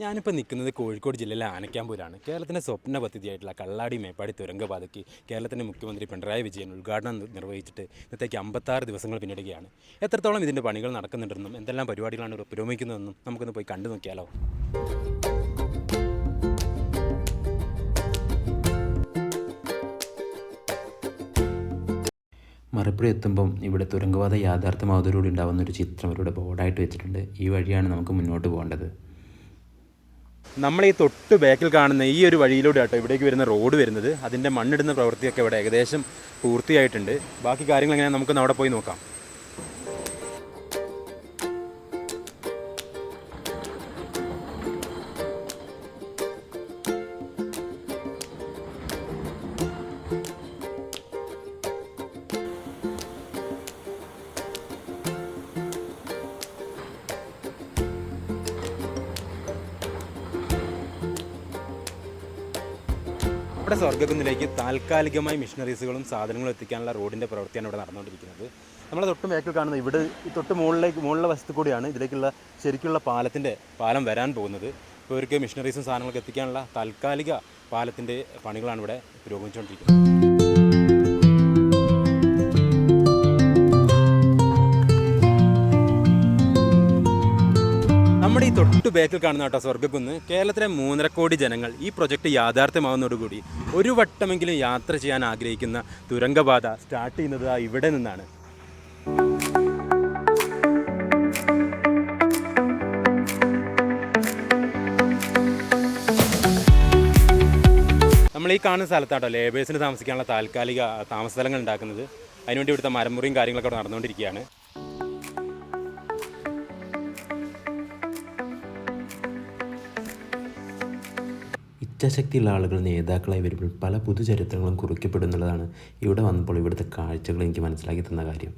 ഞാനിപ്പോൾ നിൽക്കുന്നത് കോഴിക്കോട് ജില്ലയിലെ ആനക്കാമ്പൂരാണ്. കേരളത്തിന്റെ സ്വപ്ന പദ്ധതിയായിട്ടുള്ള കള്ളാടി മേപ്പാടി തുരങ്കപാതയ്ക്ക് കേരളത്തിന്റെ മുഖ്യമന്ത്രി പിണറായി വിജയൻ ഉദ്ഘാടനം നിർവഹിച്ചിട്ട് ഇന്നത്തേക്ക് അമ്പത്താറ് ദിവസങ്ങൾ പിന്നിടുകയാണ്. എത്രത്തോളം ഇതിന്റെ പണികൾ നടക്കുന്നുണ്ടെന്നും എന്തെല്ലാം പരിപാടികളാണ് പുരോഗമിക്കുന്നതെന്നും നമുക്കൊന്ന് പോയി കണ്ടു നോക്കിയാലോ? മറുപടി എത്തുമ്പം ഇവിടെ തുരങ്കപാത യാഥാർത്ഥ്യമാവതോടുകൂടി ഉണ്ടാകുന്ന ഒരു ചിത്രം ഇവരുടെ ബോർഡായിട്ട് വെച്ചിട്ടുണ്ട്. ഈ വഴിയാണ് നമുക്ക് മുന്നോട്ട് പോകേണ്ടത്. നമ്മൾ ഈ തൊട്ട് ബാക്കിൽ കാണുന്ന ഈ ഒരു വഴിയിലൂടെ ആട്ടോ ഇവിടേക്ക് വരുന്ന റോഡ് വരുന്നത്. അതിന്റെ മണ്ണിടുന്ന പ്രവൃത്തിയൊക്കെ ഇവിടെ ഏകദേശം പൂർത്തിയായിട്ടുണ്ട്. ബാക്കി കാര്യങ്ങൾ എങ്ങനെയാണ് നമുക്കൊന്ന് അവിടെ പോയി നോക്കാം. ഇവിടെ സ്വർഗക്കുന്നിലേക്ക് താൽക്കാലികമായി മിഷനറീസുകളും സാധനങ്ങളും എത്തിക്കാനുള്ള റോഡിന്റെ പ്രവൃത്തിയാണ് ഇവിടെ നടന്നുകൊണ്ടിരിക്കുന്നത്. നമ്മൾ തൊട്ട് മേക്കിൽ കാണുന്ന ഇവിടെ തൊട്ട് മുകളിലേക്ക് മുകളിലെ വസ്തു കൂടിയാണ് ഇതിലേക്കുള്ള ശരിക്കുള്ള പാലത്തിന്റെ പാലം വരാൻ പോകുന്നത്. ഇപ്പോൾ ഇവർക്ക് മിഷനറീസും സാധനങ്ങളൊക്കെ എത്തിക്കാനുള്ള താൽക്കാലിക പാലത്തിന്റെ പണികളാണ് ഇവിടെ പുരോഗമിച്ചുകൊണ്ടിരിക്കുന്നത് നമ്മുടെ ഈ തൊട്ടു ബാക്കിൽ കാണുന്ന കേട്ടോ സ്വർഗക്കുന്ന്. കേരളത്തിലെ മൂന്നര കോടി ജനങ്ങൾ ഈ പ്രൊജക്റ്റ് യാഥാർത്ഥ്യമാവുന്നതോടുകൂടി ഒരു വട്ടമെങ്കിലും യാത്ര ചെയ്യാൻ ആഗ്രഹിക്കുന്ന തുരങ്കപാത സ്റ്റാർട്ട് ചെയ്യുന്നത് ഇവിടെ നിന്നാണ്. നമ്മൾ ഈ കാണുന്ന സ്ഥലത്താട്ടോ ലേബേഴ്സിന് താമസിക്കാനുള്ള താൽക്കാലിക താമസ സ്ഥലങ്ങൾ ഉണ്ടാക്കുന്നത്. അതിനുവേണ്ടി ഇവിടുത്തെ മരമുറിയും കാര്യങ്ങളൊക്കെ നടന്നുകൊണ്ടിരിക്കുകയാണ്. ഇച്ഛാശക്തിയുള്ള ആളുകൾ നേതാക്കളായി വരുമ്പോൾ പല പുതുചരിത്രങ്ങളും കുറിക്കപ്പെടുന്നുള്ളതാണ് ഇവിടെ വന്നപ്പോൾ ഇവിടുത്തെ കാഴ്ചകൾ എനിക്ക് മനസ്സിലാക്കി തന്ന കാര്യം.